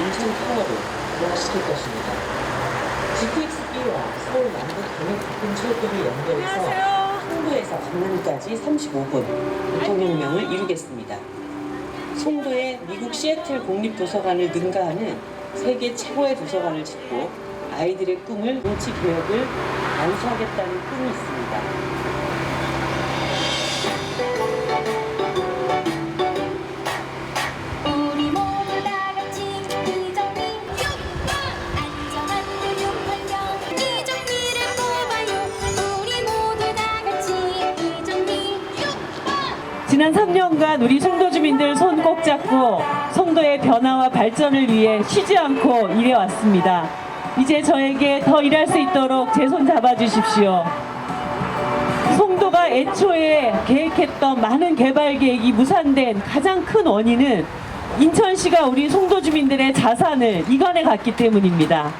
인천 타워를 부활시킬 것입니다. GTX-B와 서울 남북 경의 교통철도를 연결해서 송도에서 강남까지 35분 교통혁명을 이루겠습니다. 송도에 미국 시애틀 국립도서관을 능가하는 세계 최고의 도서관을 짓고 아이들의 꿈을 정치 개혁을 완수하겠다는 꿈이 있습니다. 지난 3년간 우리 송도 주민들 손 꼭 잡고 송도의 변화와 발전을 위해 쉬지 않고 일해왔습니다. 이제 저에게 더 일할 수 있도록 제 손 잡아주십시오. 송도가 애초에 계획했던 많은 개발 계획이 무산된 가장 큰 원인은 인천시가 우리 송도 주민들의 자산을 이관해 갔기 때문입니다.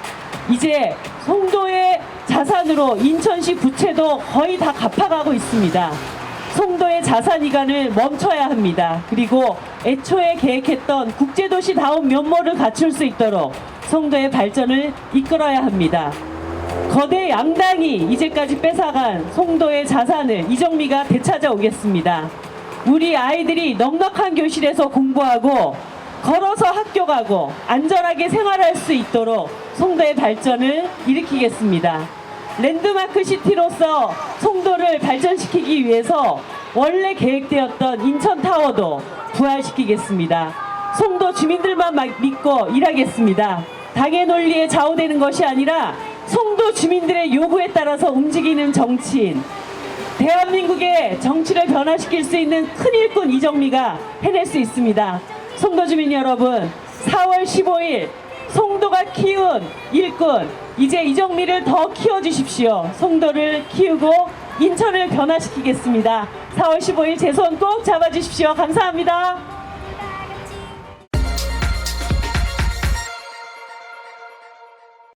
이제 송도의 자산으로 인천시 부채도 거의 다 갚아가고 있습니다. 송도의 자산 이관을 멈춰야 합니다. 그리고 애초에 계획했던 국제도시다운 면모를 갖출 수 있도록 송도의 발전을 이끌어야 합니다. 거대 양당이 이제까지 뺏어간 송도의 자산을 이정미가 되찾아오겠습니다. 우리 아이들이 넉넉한 교실에서 공부하고 걸어서 학교 가고 안전하게 생활할 수 있도록 송도의 발전을 일으키겠습니다. 랜드마크 시티로서 송도를 발전시키기 위해서 원래 계획되었던 인천타워도 부활시키겠습니다. 송도 주민들만 막 믿고 일하겠습니다. 당의 논리에 좌우되는 것이 아니라 송도 주민들의 요구에 따라서 움직이는 정치인. 대한민국의 정치를 변화시킬 수 있는 큰 일꾼 이정미가 해낼 수 있습니다. 송도 주민 여러분, 4월 15일 송도가 키운 일꾼 이제 이정미를 더 키워주십시오. 송도를 키우고 인천을 변화시키겠습니다. 4월 15일 제 손 꼭 잡아주십시오. 감사합니다.